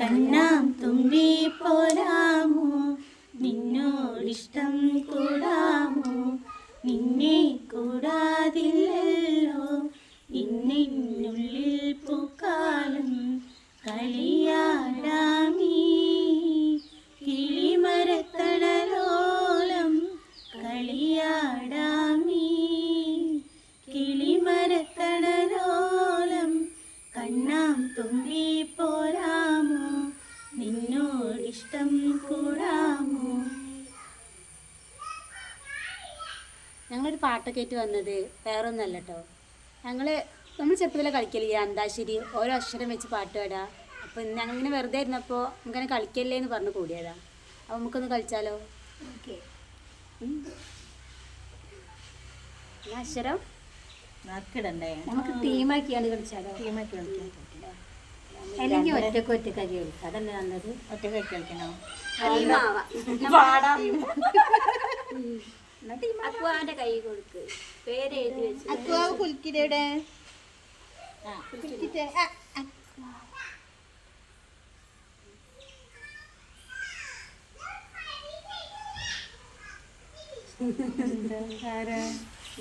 കണ്ണാം തുമ്പി പോരാമോ? നിന്നോടിഷ്ടം കൂടാമോ? നിന്നെ കൂടാതില്ലല്ലോ. ഇന്നിനുള്ളിൽ പൂക്കാലം കളിയാടാമീ ഞങ്ങളൊരു പാട്ടൊക്കെ ആയിട്ട് വന്നത് വേറൊന്നല്ല കേട്ടോ ഞങ്ങൾ നമ്മൾ ചെറുപ്പത്തിലെ കളിക്കലില്ല അന്താശ്ശേരി ഓരോ അക്ഷരം വെച്ച് പാട്ട് പാടാ അപ്പോൾ ഞങ്ങളിങ്ങനെ വെറുതെ ഇരുന്നപ്പോൾ നമുക്കങ്ങനെ കളിക്കല്ലേ എന്ന് പറഞ്ഞ് കൂടിയതാ അപ്പോൾ നമുക്കൊന്ന് കളിച്ചാലോ അക്ഷരം നമുക്ക് ടീമാക്കിയാണ് കളിച്ചാലോ ടീമായിട്ട് കളിക്കാം അല്ലെങ്കിൽ ഒറ്റയ്ക്ക് ഒറ്റയ്ക്ക് അരി കഴിക്കുക അതല്ലേ നല്ലത്? ഒറ്റ കളിക്കണോ? അക്കുവാന്റെ കൈ കൊടുക്ക്. പേര് എഴുതി വെച്ച് അക്കുവാവ് കുലുക്കിടെ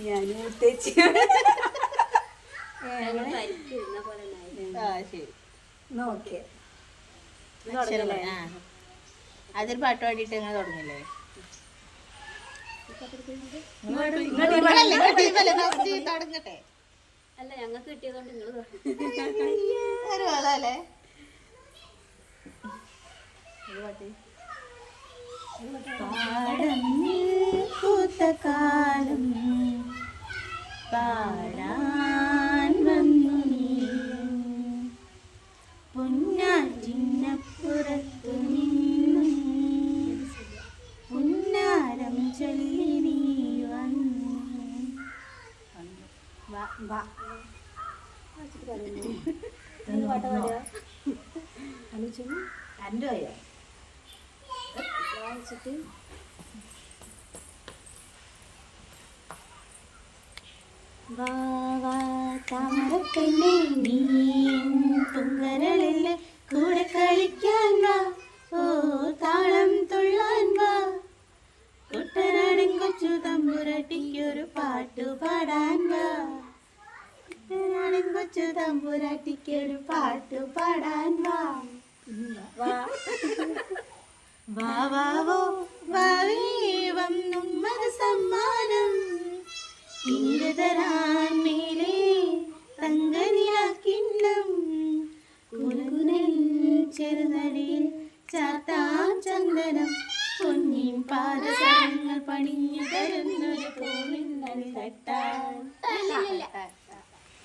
ഞാനും ഉത്തേച്ചു പരിക്കുന്ന പോലെ ആ ശരി. നോക്കേ അതൊരു പാട്ട് പാടിയിട്ട് ഇങ്ങനെ തുടങ്ങില്ലേ തുടങ്ങട്ടെ അല്ല ഞങ്ങൾക്ക് കിട്ടിയതുകൊണ്ട് നിങ്ങൾ ഒരു വേളല്ലേ പൂത്തകാലം പാടാൻ നീ കൂടെ കളിക്കാൻ ഓ താളം തുള്ളാൻ കൊച്ചു തമ്പുരാട്ടിക്കൊരു പാട്ടു പാടാൻ വാ. വാ. വാവോ വാവേവം നമ്മത സമ്മാനം. ഇങ്ങ് തരാൻ മേലെ തങ്കനിലാക്കിണ്ണം. കുലകുനൻ ചെറുനടിയിൽ ചാത്താൻ ചന്ദനം. പൊന്നിൻ പാദസരങ്ങൾ പണിഞ്ഞു തരുന്നൊരു പൂവിന്നണി തട്ടാൻ താമരപ്പൂവിൽ വാഴും ദേവിയല്ലോ നീ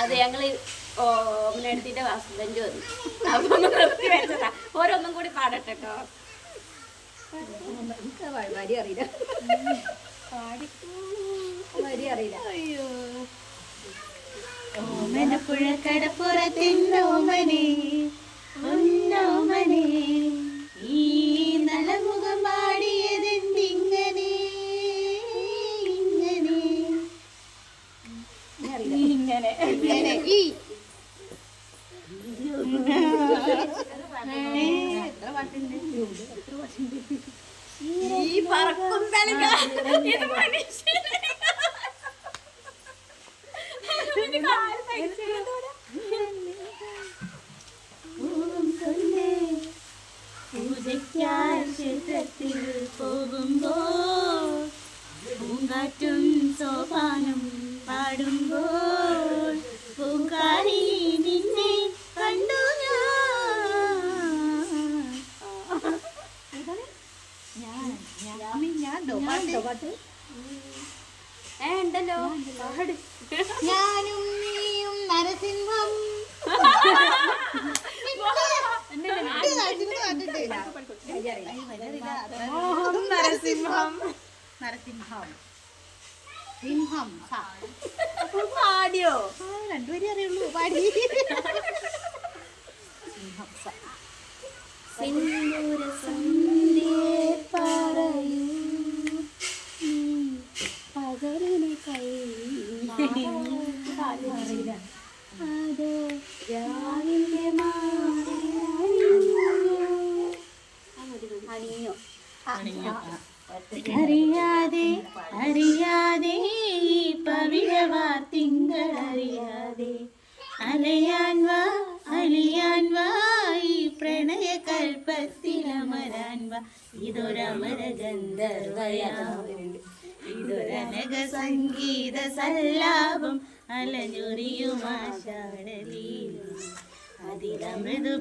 അത് ഞങ്ങൾ ഓമനെടുത്തിട്ട് ഹസ്ബൻഡ് വന്നു. അപ്പൊ നിർത്തി വെച്ചതാ. ഓരോന്നും കൂടി പാടട്ടെ കേട്ടോ വരി അറിയില്ല. വരി അറിയില്ല. അയ്യോ. ഒന്നോമനെ ഈ ഇങ്ങനെ. ഇങ്ങനെ. ഈ. ഈ പറക്കും ഇത് മനുഷ്യനെ.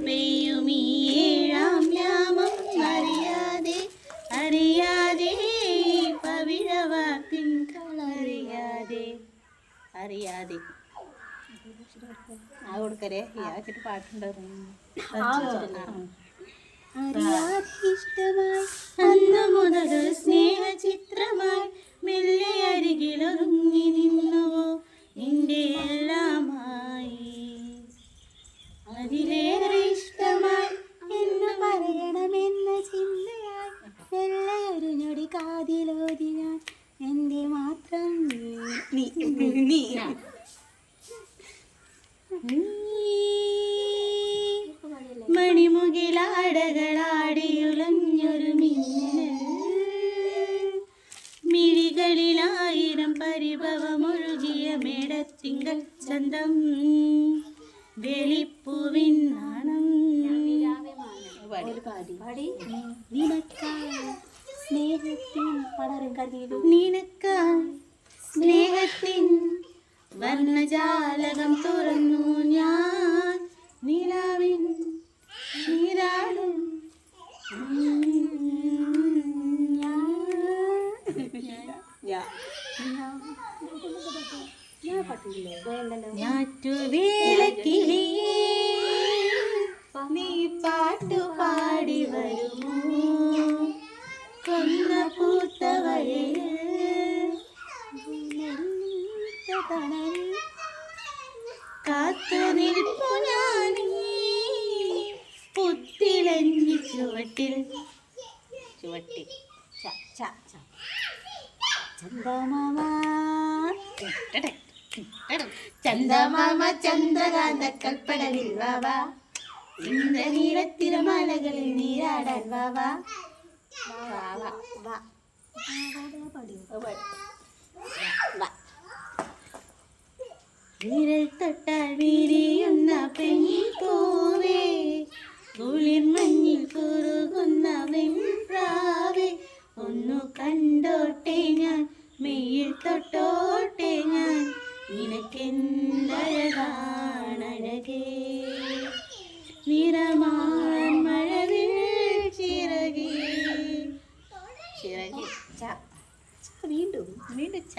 പെയ്യും ഈ ഏഴാം യാമം അറിയാതെ അറിയാതെ പവിഴവാത്തിൻ അറിയാതെ അറിയാതെ. ആ കൊടുക്കരേ. ആച്ചിട്ട് പാട്ടുണ്ടായിരുന്നു ഇഷ്ടമായി അന്ന് മുതലൊരു സ്നേഹ ചിത്രമായി മെല്ലെ അരികിലൊതുങ്ങി നിന്നുവോ? നിന്റെ എല്ലാമായി അതിലേറെ ഇഷ്ടമായി പറയണമെന്ന ചിന്തയായി. കാതിലോതി ഞാൻ എന്റെ മാത്രം നീ നീ മണിമുകിലാടകളാടിയുലഞ്ഞൊരു മിന്നൽ മിഴികളിലായിരം പരിഭവമൊഴുകിയ മേടത്തിങ്കൾ ചന്തം. വെളിപ്പൂവിൻ നാണം. നിനക്കായി സ്നേഹത്തിൻ നിനക്കായി സ്നേഹത്തിൻ വർണജാലകം തുറന്നു ഞാൻ. നിലാവിൻ നീരാടും. ഞാറ്റുവേലക്കിളി നീ പാട്ടു പാടി വരുമോ? കൊന്ന പൂത്തവയിൽ കാത്തു നിൽപ്പു ഞാനീ. പുത്തിലഞ്ഞി ചുവട്ടിൽ. ചുവട്ടിൽ. ച ച ച. ചന്ദമാമ. ചന്ദമാമ ചന്ദ്രകാന്ത വാവാ വാവ ഇന്ദ്രനീലത്തിരമാലകളിൽ നീരാടാൻ വാവ. വിരൽ തൊട്ടാൽ വിരിയുന്ന പെൺപൂവേ കുളിർ മഞ്ഞിൽ കുറുകുന്ന വെൺപ്രാവേ ഒന്നു കണ്ടോട്ടെ ഞാൻ മെയ്യിൽ തൊട്ടോട്ടെ ഞാൻ. നിനക്കെന്തഴകാണഴകേ? നിറമാൻ മഴവിൽ ചിറകേ. ചിറകേ. ച. വീണ്ടും വീണ്ടും ച.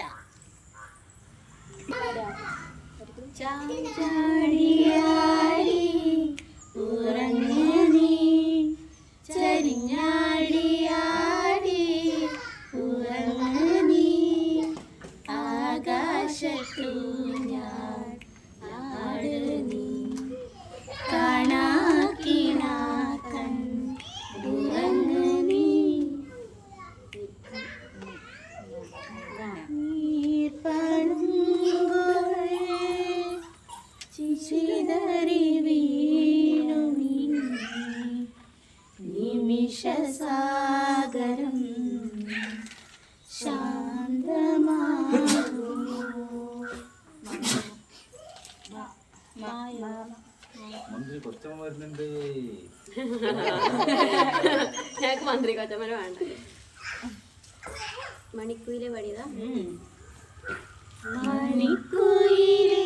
മണിക്കൂയിലെ പടിയതാ മണിക്കുയിലേ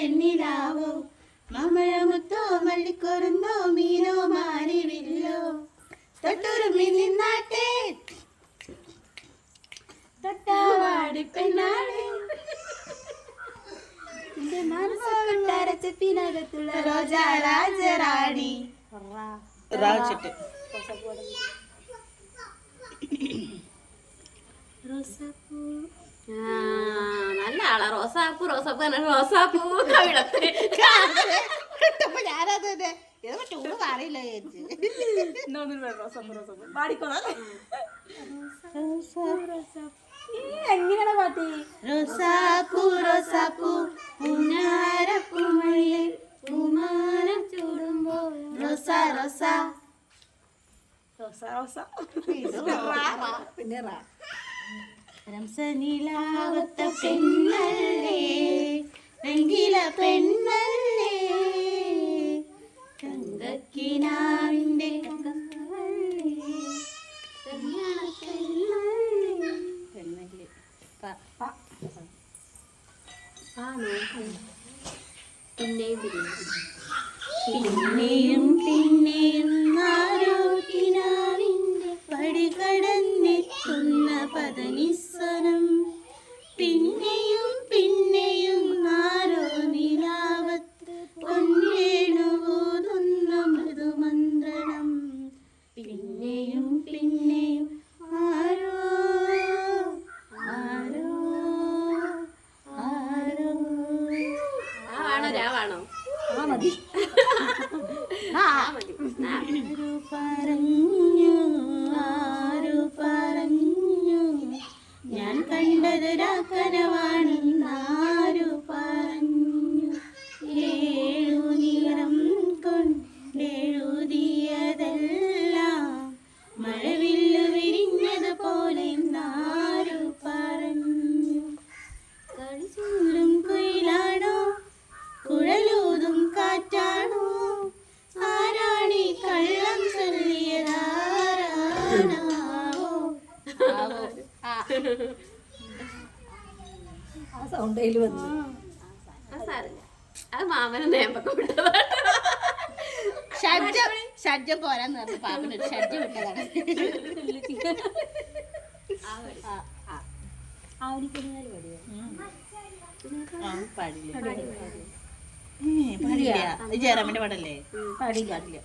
തെന്നിലാവോ മമഴമുത്തോ മല്ലിക്കൊരുന്നോ മീനോ മാരിവില്ലോ തൊട്ടുരുമി നിന്നാട്ടെ. തൊട്ടാവാടി പെണ്ണാളെ നിന്റെ മനസ്സൊട്ടരച്ചപ്പിനകത്തുള്ള റോജാ രാജറാണി. റാച്ചിട്ട് ആ, നല്ല ആളാ. റോസാപ്പൂ റോസാപ്പൂ തന്നെ റോസാപ്പൂ കവിടത്ത് ഇട്ടപ്പോ ഞാനത് തന്നെ. ഏതോ ടൂറ് പറയില്ല എങ്ങനെയാണ് പാട്ടി? റോസാപ്പൂ റോസാപ്പൂ പൂഞ്ഞാരപ്പൂമഴിയെ പൂമാനം ചൂടുമ്പോ റോസ റോസ. റോസ റോസ. പിന്നെ രംസനിലാവത്ത പെണ്ണല്ലേ? രംഗില പെണ്ണല്ലേ? കങ്കക്കിനാവിന്റെ പെണ്ണല്ലേ. പിന്നെയും പിന്നെയും പിന്നെയും ആരോഗ്യനാവിന്റെ പടി കടന്നെത്തുന്ന പദനിസ്വരം പിന്നെയും പിന്നെയും ആരോ നിലാവത്ത് പൊന്നേണുപോതുന്ന മൃദുമന്ത്രണം. പിന്നെയും പിന്നെയും ആരോ ആരോ ആരോ. ആണോ വേണോ. വിട്ടതാണ് ഷഡ്ജം ഷഡ്ജം പോരാന്ന് പറഞ്ഞു ഷഡ്ജം ജയറാമിന്റെ പാടല്ലേ. പാടില്ല. പാടില്ല.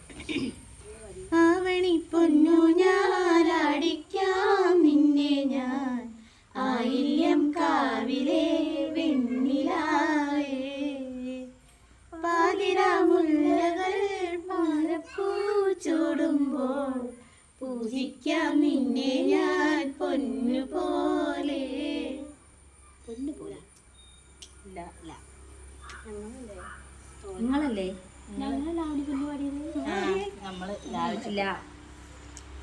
ആവണി പൊന്നു ഞാനടിക്കാം നിന്നെ ഞാൻ. ആയില്യം കാവിലെ വെണ്ണിലാവേ പാതിരാമുല്ലകൾ പാലപ്പൂ ചൂടുമ്പോൾ പൂജിക്കാം നിന്നെ ഞാൻ പൊന്നു പോലെ പൊന്നു പോലെ ഇല്ല. ഇല്ല നിങ്ങളല്ലേ? ഞങ്ങളല്ല ആവണിക്കുഞ്ഞു പാടിയത് ആ, നമ്മൾ ലാവിച്ചില്ല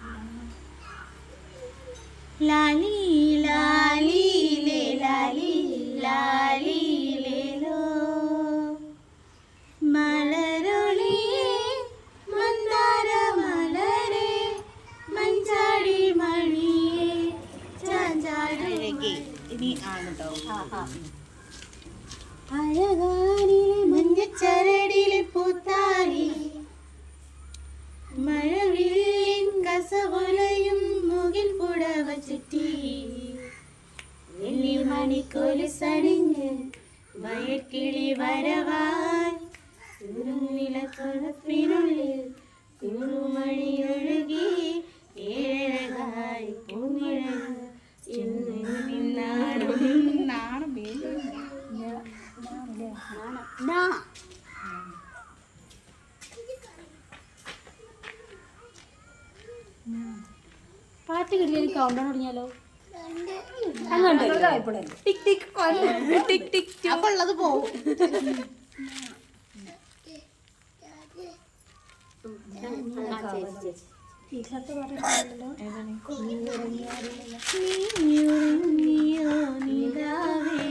ലാലി ലാലി പാട്ട് കിട്ടിയാൽ കൗണ്ടർ തുടങ്ങിയാലോ അങ്ങോട്ട് ടിക് ടിക് ടിക് ടിക് അപ്പൊ ഉള്ളത് പോവും നീയുറങ്ങിയോ നീ മഴ നിലാവേ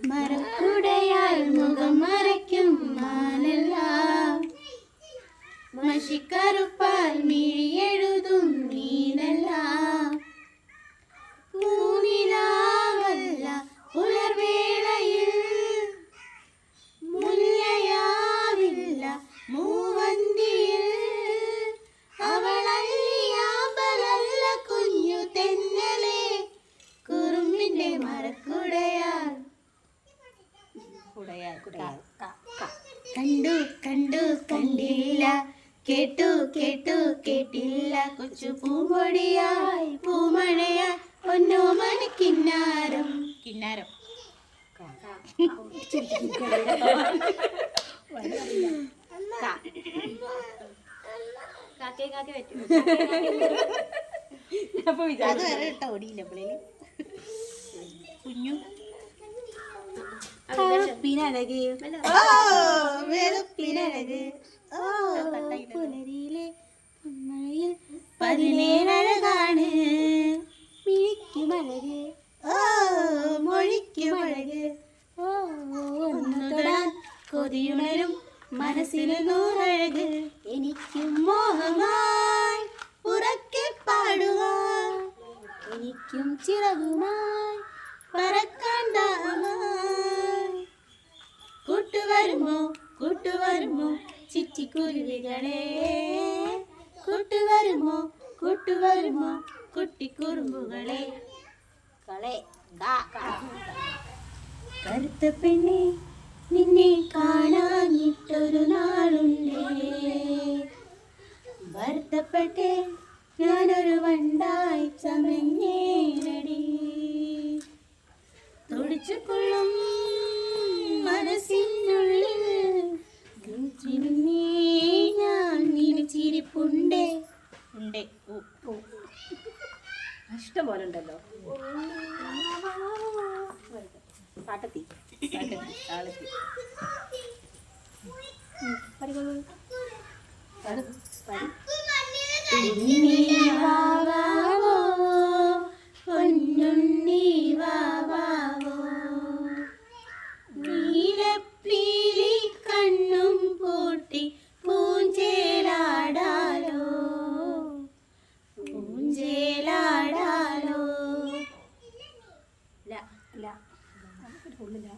മരക്കുടയാൽ മുഖം മറയ്ക്കും മാനെല്ലാം. മഷിക്കറുപ്പാൽ മിഴിയെഴുതും മീനെല്ലാം പൂനിലാവല്ല പുലർവേളയിൽ കണ്ടു കണ്ടു കണ്ടില്ല. കേട്ടു കേട്ടു കേട്ടില്ല. കൊച്ചു പൂമ്പൊടിയായി പൂമഴയായി ഒന്നോ മന കിന്നാരം. കിന്നാരം കാക്കേ കാക്കേ പറ്റും. അത് വരെ ഇട്ട ഓടിയില്ല പിള്ളേര്. കുഞ്ഞു. ഓ വെളുപ്പിനഴക്. ഓ പുലരിയിലെ മഴയിൽ പതിനേഴഴകാണ്. മിഴിക്കുമഴകി ഓ മൊഴിക്കുമഴക് ഓ ഒന്ന് തൊടാൻ കൊതിയുണരും മനസ്സിന് നൂറഴക്. എനിക്കും മോഹമായി ഉറക്കെ പാടുക എനിക്കും ചിറകുമായി പറക്കാൻ ദാഹമായി. കൂട്ടുവരുമോ കൂട്ടുവരുമോ ചിറ്റിക്കുരുവികളെ. കൂട്ടുവരുമോ കൂട്ടുവരുമോ കുട്ടിക്കുറുമ്പുകളെ. കളെ കറുത്ത പെണ്ണെ നിന്നെ കാണാനിട്ടൊരു നാളുണ്ടേ. ഭർത്തപ്പെട്ടെ ഞാനൊരു വണ്ടായി ചമഞ്ഞേരടി തുടിച്ചുകൊള്ളും മനസ്സിനുള്ളിൽ ഞാൻ നിലച്ചിരിപ്പുണ്ടേ ഉണ്ടേ. ഓ ഇഷ്ടം പോലെ ഉണ്ടല്ലോ പാട്ടെത്തി. പാട്ടെത്തി, താളെത്തി. ഉണ്ണി വാവാവോ, പൊന്നുണ്ണി വാവാവോ. നീലപ്പീലി കണ്ണും പൂട്ടി പൂഞ്ചേലാടാലോ പൂഞ്ചേലാടാലോ ഇല്ല ഇല്ല ഉള്ളില്ല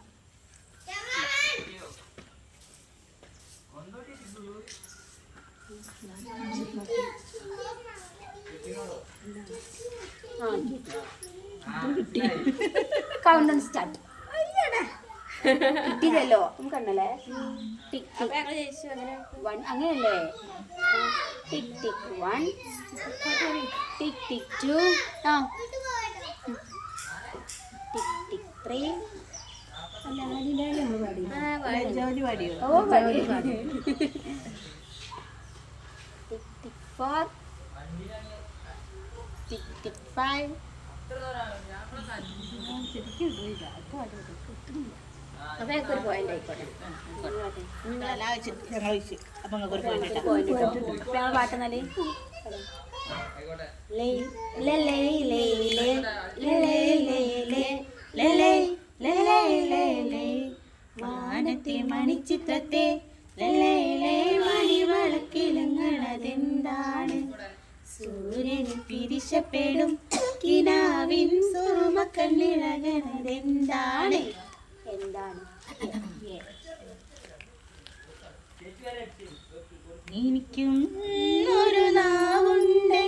കൗണ്ട് ഡൗൺ സ്റ്റാർട്ട് കിട്ടിയതല്ലോ നമുക്ക് കണ്ടല്ലേ ടിക് അപ്പൊ ഞങ്ങൾ ജയിച്ചു അങ്ങനെ വൺ അങ്ങനെയല്ലേ? Tick tick one. Tick tick two. ആ. Tick tick three. ഓ പാടി. Tick tick four. Tick tick five. അപ്പൊ ഞങ്ങൾക്ക് അപ്പൊ ഞങ്ങൾക്കൊരു പോയിന്റ് വാനത്തെ മണിച്ചിത്രത്തെ മണിവളക്കിളങ്ങണതെന്താണ് സൂര്യന് പിരിശപ്പെടും കിനാവിൻ സുറുമക്കണ്ണിളകണതെന്താണ് എന്താണ്? എനിക്കും ഒരു നാവുണ്ടെങ്കിൽ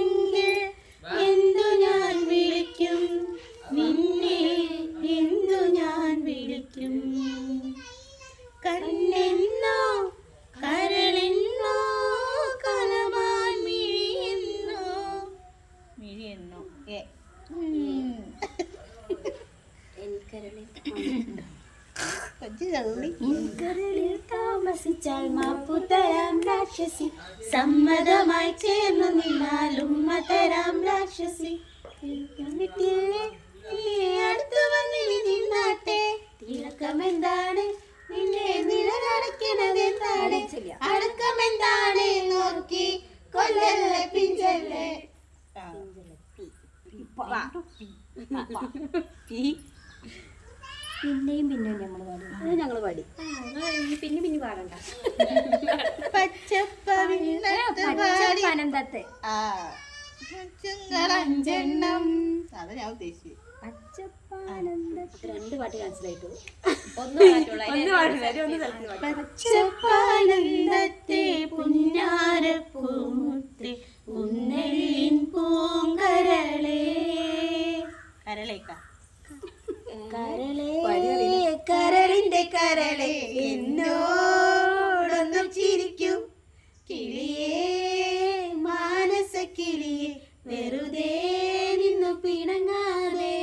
പിന്നെയും പിന്നെ ഞങ്ങൾ പാടി. ഞങ്ങൾ പാടി. പിന്നെ പിന്നെ പാടണ്ട. പച്ചപ്പനന്തത്തെ രണ്ട് പച്ചപ്പാനന്ദത്തെ പുന്നാരപ്പൂമുത്തി ഉന്നെല്ലിൻ പൂങ്കരളേ. കരളേക്കാ. കരളിന്റെ കരളെ എന്നോടൊന്നും ചിരിക്കൂ. കിളിയേ മാനസ കിളിയെ വെറുതെ നിന്നു പിണങ്ങാതെ.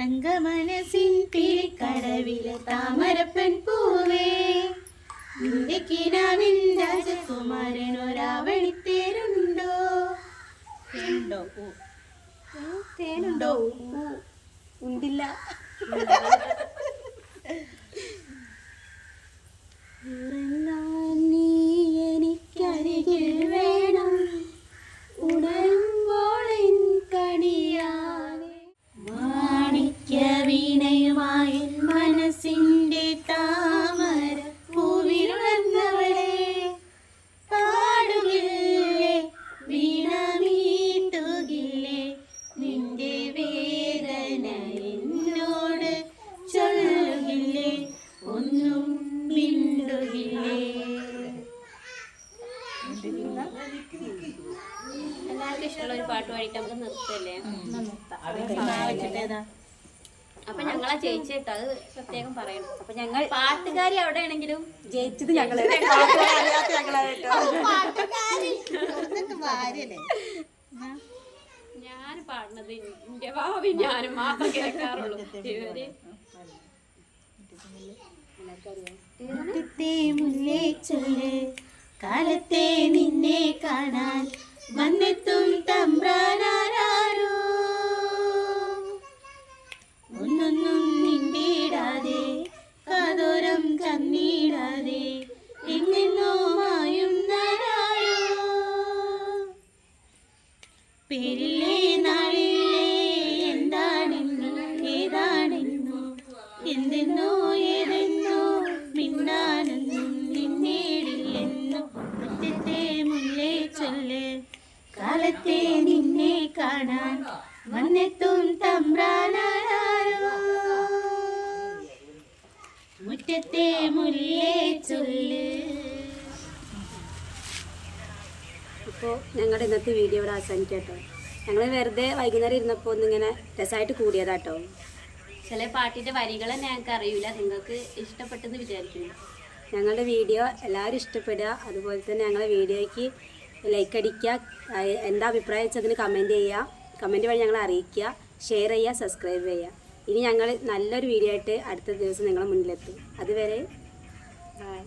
തങ്ക മനസ്സിൻ കിളിക്കടവിലെ താമരപ്പൻ പൂവേ. നിന്റെ കിനാവിൻ രാജകുമാരൻ ഒരാവണിത്തേരുണ്ടോ ഉണ്ടോ തേനുണ്ടോ? ഉണ്ടില്ല. ഉറങ്ങാൻ പാടിയിട്ട് നമുക്ക് നിർത്തല്ലേ? അപ്പൊ ഞങ്ങളാ ജയിച്ചിട്ട് കേട്ടോ അത് പ്രത്യേകം പറയണം. അപ്പൊ ഞങ്ങൾ പാട്ടുകാരി അവിടെ ആണെങ്കിലും ജയിച്ചത് ഞങ്ങൾ. ഞാൻ പാടുന്നത് എന്റെ ഭാവി ഞാനും മാത്രം കേൾക്കാറുള്ളൂ. ഇവർ ചൊല്ല് കാലത്തെ നിന്നെ കാണാൻ വന്നെത്തും തമ്പ്രാനാരോ ഒന്നൊന്നും നിണ്ടിടാതെ കാതോരം കന്നീടാതെ എങ്ങെന്നോ മായുന്നതാരോ പേരില്ലേ നാളില്ലേ എന്താണെന്നോ ഏതാണെന്നോ എന്തെന്നോ ഏതെന്നോ മുറ്റത്തെ മുല്ലേ ചൊല്ല്. അപ്പോൾ ഞങ്ങളുടെ ഇന്നത്തെ വീഡിയോ ഇവിടെ അവസാനിക്കട്ടോ. ഞങ്ങൾ വെറുതെ വൈകുന്നേരം ഇരുന്നപ്പോൾ ഒന്നിങ്ങനെ രസമായിട്ട് കൂടിയതാട്ടോ. ചില പാട്ടിന്റെ വരികൾ തന്നെ ഞങ്ങൾക്ക് അറിയില്ല നിങ്ങൾക്ക് ഇഷ്ടപ്പെട്ടെന്ന് വിചാരിക്കുന്നു. ഞങ്ങളുടെ വീഡിയോ എല്ലാവരും ഇഷ്ടപ്പെടുക. അതുപോലെ തന്നെ ഞങ്ങളുടെ വീഡിയോയ്ക്ക് ലൈക്ക് അടിക്കുക. എന്താ അഭിപ്രായം വെച്ചതിന് കമന്റ് ചെയ്യുക. കമന്റ് വഴി ഞങ്ങളെ അറിയിക്കുക. ഷെയർ ചെയ്യുക സബ്സ്ക്രൈബ് ചെയ്യുക. ഇനി ഞങ്ങൾ നല്ലൊരു വീഡിയോ ആയിട്ട് അടുത്ത ദിവസം നിങ്ങളുടെ മുന്നിലെത്തും. അതുവരെ ബൈ